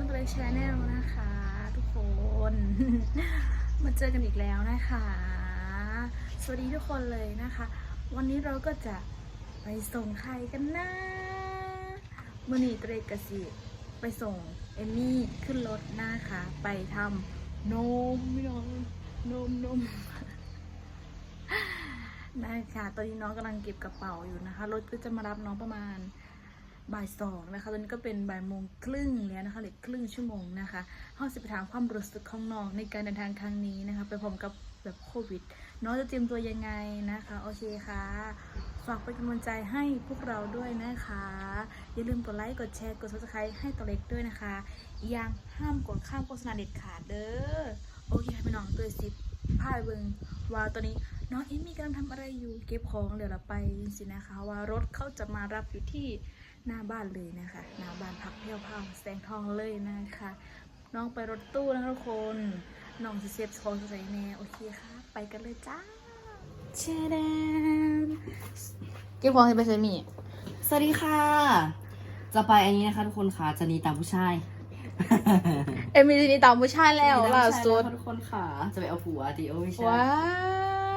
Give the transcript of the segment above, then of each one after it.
ช่องตัวเล็กชาแนลนะคะ ทุกคน มาเจอกันอีกแล้วนะคะ สวัสดีทุกคนเลยนะคะ วันนี้เราก็จะไปส่งใครกันนะมือนีเตรกสิไปส่งเอมี่ขึ้นรถนะคะ ไปทำนมน้องนมนมได้ค่ะ ตอนนี้น้องกำลังเก็บกระเป๋าอยู่นะคะ รถก็จะมารับน้องประมาณ บ่ายสองนะคะตอนนี้ก็เป็นบ่ายโมงครึ่งแล้วนะคะเหลือครึ่งชั่วโมงนะคะห้องสิบถามความรู้สึกของน้องในการเดินทางครั้งนี้นะคะ ไปพร้อมกับแบบโควิดน้องจะเตรียมตัวยังไงนะคะ โอเคค่ะ ฝากเป็นกำลังใจให้พวกเราด้วยนะคะ อย่าลืมกดไลค์ กดแชร์ กด subscribe ให้ตัวเล็กด้วยนะคะอย่างห้ามกดข้ามโฆษณาเด็ดขาดเด้อโอเคค่ะพี่น้องตัวสิบพาไปเบิงว่าตอนนี้น้องเอมมี่กำลังทำอะไรอยู่เก็บของเดี๋ยวเราไปสินะคะว่ารถเขาจะมารับอยู่ที่ หน้าบ้านเลยนะคะหน้าบ้านพักเที่ยวพาวแสงทองเลยนะคะ น้องไปรถตู้นะคะทุกคนน้องจะเซฟของใส่แน่โอเคค่ะ ไปกันเลยจ้าเชดนเก็บของให้ไปใส่มีสวัสดีค่ะ จะไปอันนี้นะคะทุกคนค่ะจะหนีตามผู้ชายเอมมี่ทีนี้ตามผู้ชายแล้วล่าสุดจะหนีตามผู้ชายนะคะทุกคนค่ะ จะไปเอาผัวดิโอ้ไม่ใช่ว้า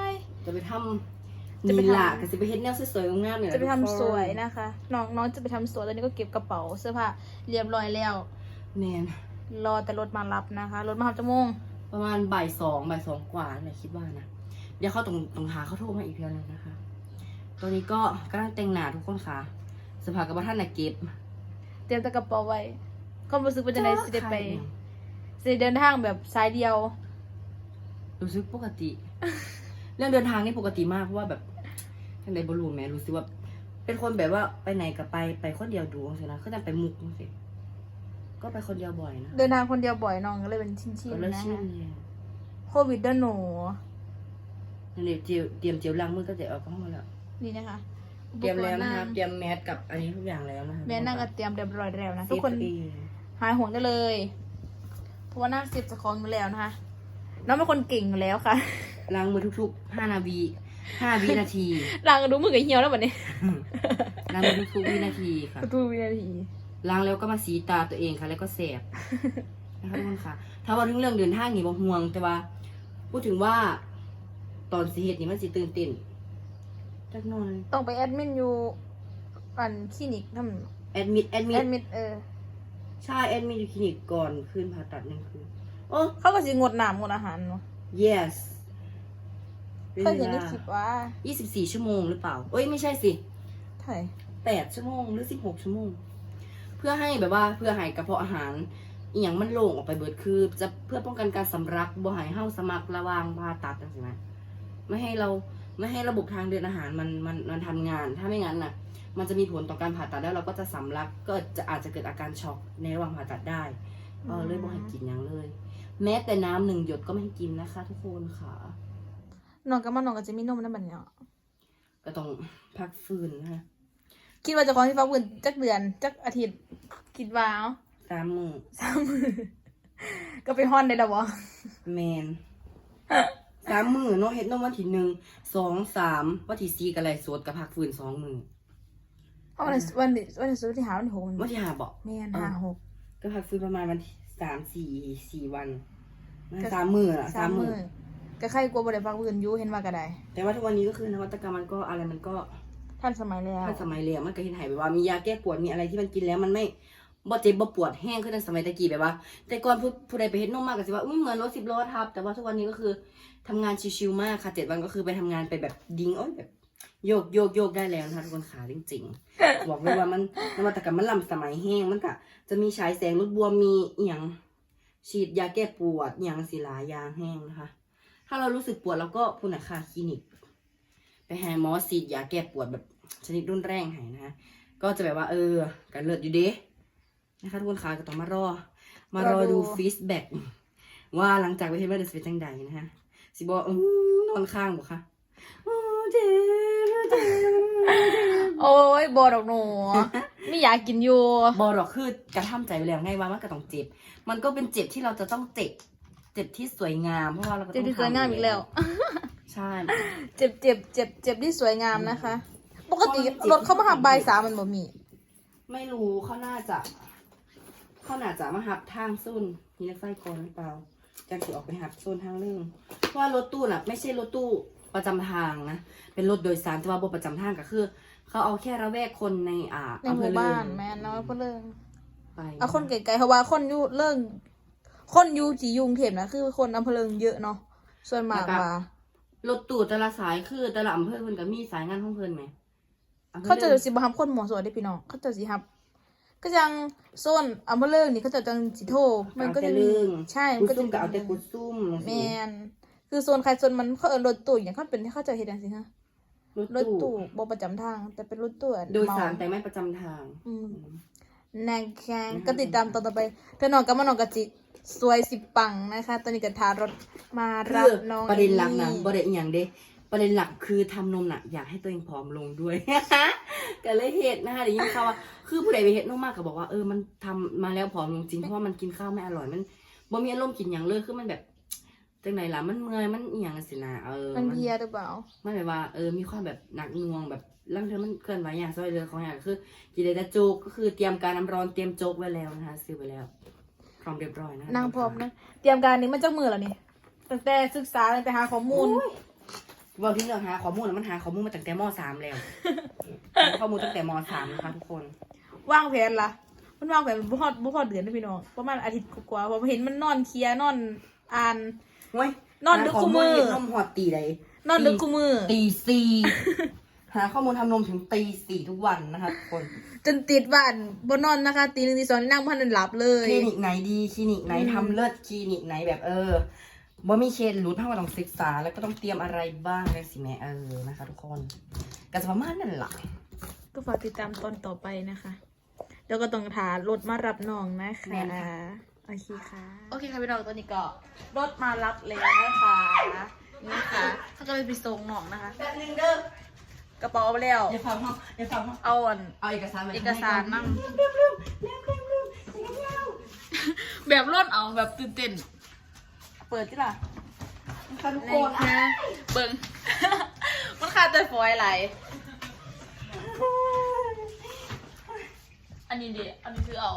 ยจะไปทำ จะไปนีทำล่ะก็จะไปเฮ็ดแนวสวยๆงามๆเนี่ยจะไปทำทุกคนสวยนะคะ น้องน้องจะไปทำสวยตอนนี้ก็เก็บกระเป๋าเสื้อผ้าเรียบร้อยแล้ว แมนรอแต่รถมารับนะคะ รถมารับจะโมงประมาณบ่ายสองบ่ายสองกว่าเนี่ยคิดว่านะเดี๋ยวเขาตรงตรงหาเขาโทรมาอีกเพียงนึงนะคะ ตอนนี้ก็กำลังแต่งหน้าทุกคนค่ะสภากับว่าท่านน่ะเก็บเตรียมแต่กระเป๋าไว้ความรู้สึกเป็นยังไงสิได้ไปสิได้เดินทางแบบสายเดียว รู้สึกปกติ เรื่องเดินทางนี่ปกติมากเพราะว่าแบบ ทางใดบรูแม่รู้สึกว่า เป็นคนแบบว่าไปไหนกับไปไปคนเดียวดูสินะก็จะไปมุกสิก็ไปคนเดียวบ่อยนะเดินทางคนเดียวบ่อยน้องก็เลยเป็นชิ้นก็ๆเลยนะชินคะเลยโควิดเด้อหนูนั่นเลยเจียวเตรียมเจียวล้างมือก็จะเอาเข้ามาแล้วนี่นะคะเตรียมแล้วนะคะอุปกรณ์เตรียมแมสกับอันนี้ทุกอย่างแล้วนะคะแม่นั่งก็เตรียมเรียบร้อยแล้วนะเซทุกฟคนตัวเองหายห่วงได้เลย เพราะว่านั่งเซฟจะคล้องอยู่แล้วนะคะ น้องเป็นคนเก่งอยู่แล้วค่ะ ล้างมือทุกๆห้านาที ห้าวินาทีล้างก็ดูมือกับเหี่ยวแล้วแบบนี้ล้างมือทุกๆวินาทีค่ะประตูวินาทีล้างแล้วก็มาสีตาตัวเองค่ะ แล้วก็แสบนะคะทุกคนค่ะ ถ้าว่าถึงเรื่องเดินทางนี่บ่ห่วง แต่ว่า พูดถึงว่า ตอนสีเหตุนี่มันสิตื่นเต้นจักหน่อยต้องไปแอดมินอยู่อันคลินิกทแอดมิดแอดำมิแอดดมินเออใช่แอดมิดอยู่คลินิกก่อนคืนผ่าตัดหนึ่งคืนโอ้เขาก็สิงดน้ำงดอาหารเนาะ yes เคยเห็นในคลิปว่ายี่สิบสี่ชั่วโมงหรือเปล่า เอ้ยไม่ใช่สิไถ่แปดชั่วโมงหรือสิบหกชั่วโมง เพื่อให้แบบว่าเพื่อให้กระเพาะอาหารอีหยังมันโล่งออกไปเบิดคือ จะเพื่อป้องกันการสำลักบ่ให้เฮาสมักระหวางผ่าตัดจังซี่นะไม่ให้เราไม่ให้ระบบทางเดินอาหารมันมันมันทำงาน ถ้าไม่งั้นน่ะ มันจะมีผลต่อการผ่าตัดแล้วเราก็จะสำลักก็จะอาจจะเกิดอาการช็อกในระหว่างผ่าตัดได้เออเลยบ่ให้กินหยังเลย แม้แต่น้ำหนึ่งหยดก็ไม่ให้กินนะคะ ทุกคนค่ะ น้องกับมันน้องก็จะมีนมนั่นแบบเนี้ยก็ต้องพักฟื้นนะคะคิดว่าเจะของที่ฟ้าวุ่นจักเดือนจักอาทิตย์คิดว่าเอาสามมือสามมือก็ไปฮอนได้แล้วบ่แมนสามมือเนาะเฮ็ดนมวันที่หนึ่งสองสามวันที่สี่ก็ไรสวดกับพักฟื้นสองมือเพราะวันนี้วันนี้วันนี้สุดที่หาวันที่หกวันที่ห้าบอกแม่นหาหกก็พักฟื้นประมาณวันที่สามสี่สี่วันก็สามมือละสามมือ ก็ใครกลัวบ่ได้ฟังอื่นอยู่เห็นว่าก็ได้แต่ว่าทุกวันนี้ก็คือนวัตกรรมมันก็อะไรมันก็ท่านสมัยแล้วทันสมัยเลยอะมันก็เห็นหายไปว่ามียาแก้ปวดมีอะไรที่มันกินแล้วมันไม่บ่เจ็บบ่ปวดแห้งขึ้นในสมัยตะกี้แบบว่า แต่ก่อนผู้ผู้ใดไปเฮ็ดนมมากก็สิว่าอุ้ยเหมือนรถสิบล้อทับ แต่ว่าทุกวันนี้ก็คือทำงานชิวๆมากค่ะเจ็ดวันก็คือไปทำงานไปแบบดิ้งโอ้ยแบบโยกโยกโยกได้แล้วนะคะทุกคนขาจริงๆ บอกเลยว่ามันนวัตกรรมมันล้ำสมัยแห้งมันก็จะมีฉายแสงลดบวมมีอหย่างฉีดยาแก้ปวดอหย่างศิลายาแห้งนะคะ ถ้าเรารู้สึกปวดเราก็พูดนะค่ะคลินิก ไปหาหมอฉีดยาแก้ปวดแบบชนิดรุนแรงให้นะคะก็จะแบบว่าเออกันเลิศอยู่เด้นะคะทุกคนคะก็ต้องมารอ มารอดูฟีดแบ็กว่าหลังจากไปเฮ็ดว่าจะเป็นจังใดนะคะสิบอกอืมนอนข้างบ่คะอ๋อเจ็บเจ็บโอ้ยบ่ดอกหนูไม่อยากกินอยู่บอหรอกคือกระทำใจไว้แล้วไงว่ามันก็ต้องเจ็บ มันก็เป็นเจ็บที่เราจะต้องเจ็บ เจ็บที่สวยงามเพราะว่าเราก็เจ็ต้บองที่สวยงามอีกแล้ว ใช่ เจ็บเจ็บเจ็บเจ็บที่สวยงามนะคะ ปกติเพราะมันเจ็บรถเข้ามาหับใบายสามมันบ่มี ไม่รู้เขาน่าจะเขาน่าจะมาหับทางซุ่นนี่นักไส้ก่อนหรือเปล่าจังสิออกไปหับซุ่นทางเรื่องเพราะว่ารถตู้น่ะ ไม่ใช่รถตู้ประจำทางนะเป็นรถโดยสารแต่ว่าบประจำทางก็คือ เขาเอาแค่ระแวกคนในอ่าในหอำเภมู่อเลิบ้านงแม่นเนาะเพื่อเลิงไปเอาคนไกลๆเพราะว่าคนอยู่เลิง คนอยู่จียุงเทพนะคือคนอำเภอเลิงเยอะเนาะส่วนมากมารถตู้แต่ละสายคือแต่ละอำเภอเพิ่นก็มีสายงานของเพิ่นไหมอำภอเขาจะลิงสิบฮับคนหมอสวยได้พี่น้องเขาจะสิฮับ ก็จังโซนอำเภอเลิงนี่เขาจะจังสิโทรมันก็จะมีเอาแต่เรื่องใช่กุมันก็ซุ่จะมก็เอาแต่กุซุ่มแมนคือโซนใครโซนมันเขาเออรถตู้อย่างเขาเป็นเขาจะเห็นอย่างสิฮะรถรถตู้ตู้บ่ประจำทาง แต่เป็นรถตู้อะโดยสารเมแต่ไม่ประจำทาง อืมอืม นางแข้งก็ติดตามตอนต่อไปเธอนอนกับมานอนกับจิสวยสิปังนะคะ ตอนนี้ก็ทารถมารับคือน้องประเด็นหลักนะเอมี่ประเด็นอหย่างเด้ประเด็นหลักคือทำนมน่ะ อยากให้ตัวเองผอมลงด้วยก็เลยเหตุนะคะเดี๋ยวยิ่งเขาว่าคือผู้ใดไปเหตุนมมากก็บอกว่าเออมันทำมาแล้วผอมลงจริงเพราะว่ามันกินข้าวไม่อร่อยมันบ่มีอารมณ์กินอย่างเลยคือมันแบบจังไหนล่ะมันเมื่อยมันอหย่างสินะเออมันเพลียหรือเปล่ามันแบบว่าเออมีความแบบหนักหน่วงแบบ ร่างเธอมันเคลื่อนไหวอย่างซอยเรือของอย่างคือกินได้แต่โจกก็คือเตรียมการน้ำร้อนเตรียมโจกไว้แล้วนะคะซื้อไว้แล้วพร้อมเรียบร้อยนะคะนางพร้อมนะเตรียมการนี้มันจะมือแล้วนี่ตั้งแต่ศึกษาตั้งแต่หาข้อมูลบอกที่เรื่องหาข้อมูลน่ะมันหาข้อมูลมาตั้งแต่มสามแล้วหาข้อมูลตั้งแต่มสามนะคะทุกคนวางแผนละมันวางแผนบุพอดบุพอดเดือนนะพี่น้องประมาณอาทิตย์กว่าๆผมเห็นมันนอนเคลียร์นอนอ่านเว้ยนอนดึกหาข้คู่มือเห็นนมหอดตีใดนอนดึกคู่มือตีสี่ หาข้อมูลทำนมถึงตีสี่ทุกวันนะคะทุกคน จนติดบ้านบนนอนนะคะ ตีหนึ่งตีสองนั่งพันนหลับเลยคลินิกไหนดีคลินิกไหนอืม ทำเลิศคลินิกไหนแบบเออบ่มีเคสรู้เท่ากับต้องศึกษาแล้วก็ต้องเตรียมอะไรบ้างเลยสิแม่เออนะคะทุกคนก็จะประมาณนั่นแหละก็ฝากติดตามตอนต่อไปนะคะ แล้วก็ต้องถารถมารับน้องนะแม่คะนค่ะโอเคค่ะ โอเคค่ะพี่น้องตอนนี้ก็รถมารับแล้วนะคะนี่ค่ะเขาก็เลยไปส่งน้องนะคะแป๊บนึงเด้อ กระเป๋าเอาไปแล้ว อย่าฟังเขาอย่าฟังเขาเอาอัน เอาเอกสารไว้เอกสารนั่งเร็วเร็วเร็วเร็วเร็วเร็วเร็วแบบรถเอาแบบตื่นเต้น เปิดที่ล่ะค่ะทุกในคนนะเบิ้งมันขาดแต่ฟอยล์ไหลอันนี้ดิอันนี้คือเอา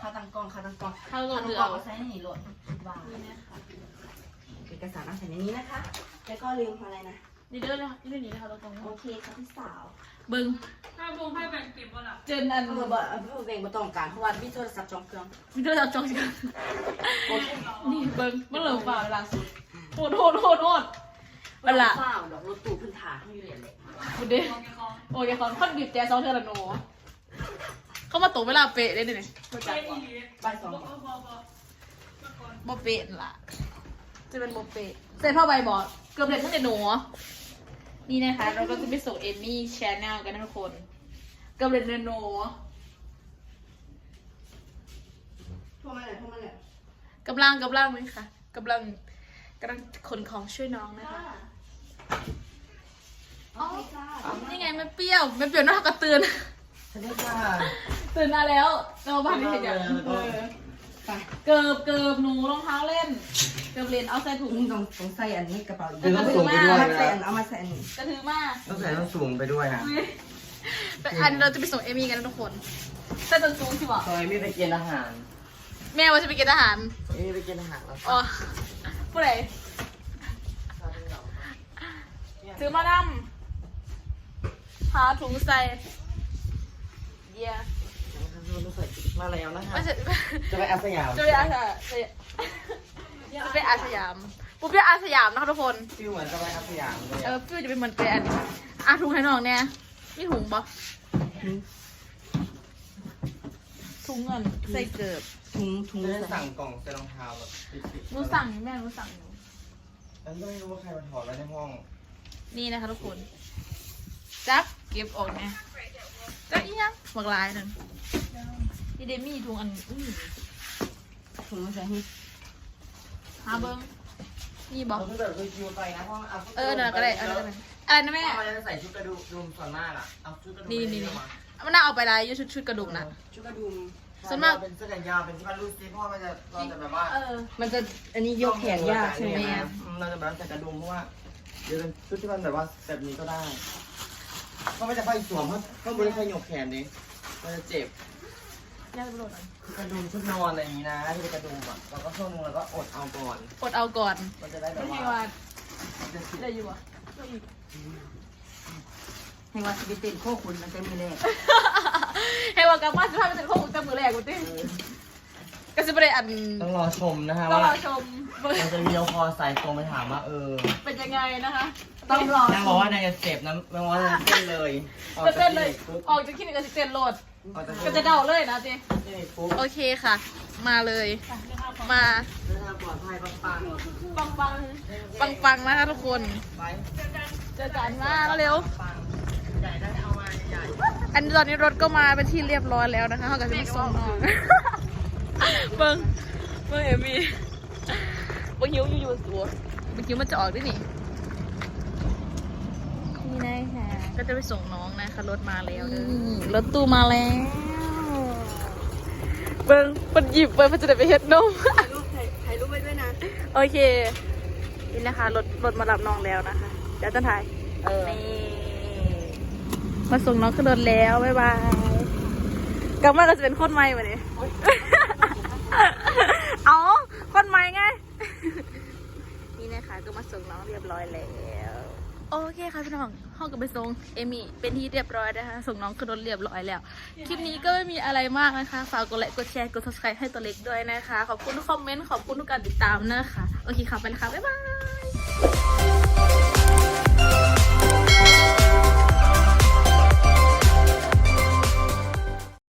ค่าตังกล้องค่าตังกล้องค่าตังกล้องค่ตัเอาใช้นี่โหลดวางเอกสารเอาใส่ในนี้นะคะ แล้วก็ลืมอะไรนะ นี่เด้อนะนี่เรื่องนี้นะคะเราตรงโอเคค่ะพี่สาวเบิ้งถ้าพงให้แบ่งเก็บบ่ล่ะเจนอันเออบ่เออพี่เองบ่ต้องการเพราะว่าพี่โทรศัพท์จองเครื่องมีโทรศัพท์จองสิกันโอเคนี่เบิ้งมันเหลือเปล่าเวลาสุดโทษโทษโทษโทษเวลาเปล่าดอกรถตู้พื้นฐานให้อยู่เลยแหละคุณเด้โอ้ยคอนคอนบีบแจสองเทอร์ละโนเขามาตกเวลาเป๊ะได้เลยเนี่ยเข้าใจเป็นปะอีหลีไปสองบ่บ่บ่บ่มาก่อนบ่เป๊ะล่ะ จะเป็นบ่เป๊ะเสร็จผ้าใบบอดเกือบเด็ดตั้งแต่หนู นี่นะคะ เราก็จะไปส่งเอมี่ชแนลกันนะทุกคนเกือบเด็ดเนโนโทรมาเลยโทรมาเลยกำลังกำลังเลยค่ะกำลังกำลังขนของช่วยน้องนะคะโอเคค่ะนี่ไงไม่เปรี้ยวไม่เปรี้ยวหน้ากระตือนสวัสดีค่ะตื่นมาแล้วเราบ้านนี้เห็นยังเออเออ ไปเกิบเกิบหนูรองเท้าเล่น เกิบเรียนเอาใส่ถุงนี่ต้องต้องใส่อันนี้กระเป๋าอีกเดี๋ยวต้องส่งไปด้เอาวยมาใส่อันเอามาใส่อันนี้กระถือมากต้องใส่ต้องสูงไปด้วยนะแต่อันเราจะไปส่งเอมี่กันนะทุกคนใส่ต้นสูงสิบอกซอยไม่ไปเกณฑ์ทหารแม่ว่าจะไปกินอาหารเอ้ยไปเกณฑ์ทหารแล้วอ๋อผู้ใดถือมาดำหาถุงใส่เยี่ย มาแล้วนะไม่คะใช่จะไปอาสยามจะไปอาสยามจะไปอาสยามปุ๊บจะอาสยามนะคะทุกคน ฟิลเหมือนจะไปอาสยามเลยเออะอพี่จะเป็นเหมือนแกอันอะถุงให้น้องเนี่ยมีถุงปะถุงเงินใส่เกิบถุงถุงจะได้ใส่สั่งกล่องใส่รองเท้าแบบปิดๆรู้สั่งแม่รู้สั่งหนูแล้วก็ไม่รู้ว่าใครมาถอดไว้ในห้อง นี่นะคะทุกคน จับเก็บออกไงจับอีกยังหมากลายหนึ่ง นี่เดมี่ถุงอันอื้อถุงใส่ให้หาเบิ้งนี่บอกเราต้องแบบคือคิวไปนะเพราะเอาเออเดี๋ยวก็ได้เออเดี๋ยวก็ได้อะไรนะแม่เพราะมันจะใส่ชุดกระดุมดุมส่วนมากอะเอาชุดกระดุมนี่ไปนี่เยนี่อะมามันน่าเอาไปลายยุชุดชุดกระดุมนะ ชุดกระดุมส่วนมาก เป็นเสื้อแขนยาวเป็นที่บ้านรูดซิเพราะว่ามันจะเราจะแบบว่าเออ มันจะอันนี้ยกแขนยากใช่ไหมอืมเราจะแบบใส่กระดุมเพราะว่าเดี๋ยวเป็นชุดที่มันแบบว่าแบบนี้ก็ได้ก็ไม่จะไปสวมเพราะเพราะบริษัทยกแขนดิมันจะเจ็บ ยากไปโหลดอันคือกระดุมชุดนอนอะไรอย่างนี้นะที่เป็นกระดุมอะเราก็ช่วงนึงเราก็อดเอาก่อนอดเอาก่อน มันจะได้แบไม่บใช่ว่าว่ามันจะสิได้อยู่อะให้ว่าสิไปเต้นโคคุณมันจะมีแรงให้ว่ากลับบ้านจะพาไปเต้นโคกแต่มือแรกกูติก็จะไปได้อันต้องรอชมนะคะต้องรว่าอชมเราจะวิดีโอคอลสายตรงไปถามว่าเออเป็นยังไงนะคะ ต้องรอนางบอกว่านางจะเจ็บนะนางบอกว่านางเต้นเลยออกจะจากเต้นเลยปุ๊บออกจากคลินิกก็จะเต้นโหลดออ กจากก็จะเดาเลยนะเจคลินิกปุ๊บโอเคค่ะ มาเลย มาเดินทางปลอดภัยปังปังปังปังปังนะคะทุกคนๆไปเจอกันมาเร็วปังใหญ่ได้เอามาใหญ่อันนี้ตอนนี้รถก็มาเป็นที่เรียบร้อยแล้วนะคะเขาก็จะมาส่งน้องเบิ้งเบิ้งเอมี่เบิ้งหิวอยู่อยู่ตัวเบิ้งหิวมันจะออกด้วยนี่ นี่นะคะก็จะไปส่งน้องนะคะรถมาแล้วเด้อรถตู้มาแล้ว เบิ้งมันหยิบไปมันจะได้ไปเฮ็ดนมถ่ายรูปไปด้วยนะ โอเค นี่นะคะรถรถมารับน้องแล้วนะคะ เดี๋ยวจะถ่ายเออนี่มาส่งน้องขึ้นรถแล้วบ๊ายบายกลับมาก็จะเป็นคนใหม่มาเนี่ยเอาคนใหม่ไง นี่นะคะก็มาส่งน้องเรียบร้อยแล้ว โอเคค่ะพี่น้องห้องก็ไปส่งเอมี่เป็นที่เรียบร้อยนะคะส่งน้องขึ้นรถเรียบร้อยแล้ว คลิปนี้ก็ไม่มีอะไรมากนะคะฝากกดไลค์กดแชร์กด subscribe ให้ตัวเล็กด้วยนะคะ ขอบคุณทุกคอมเมนต์ขอบคุณทุกการติดตามนะคะ โอเคค่ะไปแล้วค่ะบ๊ายบาย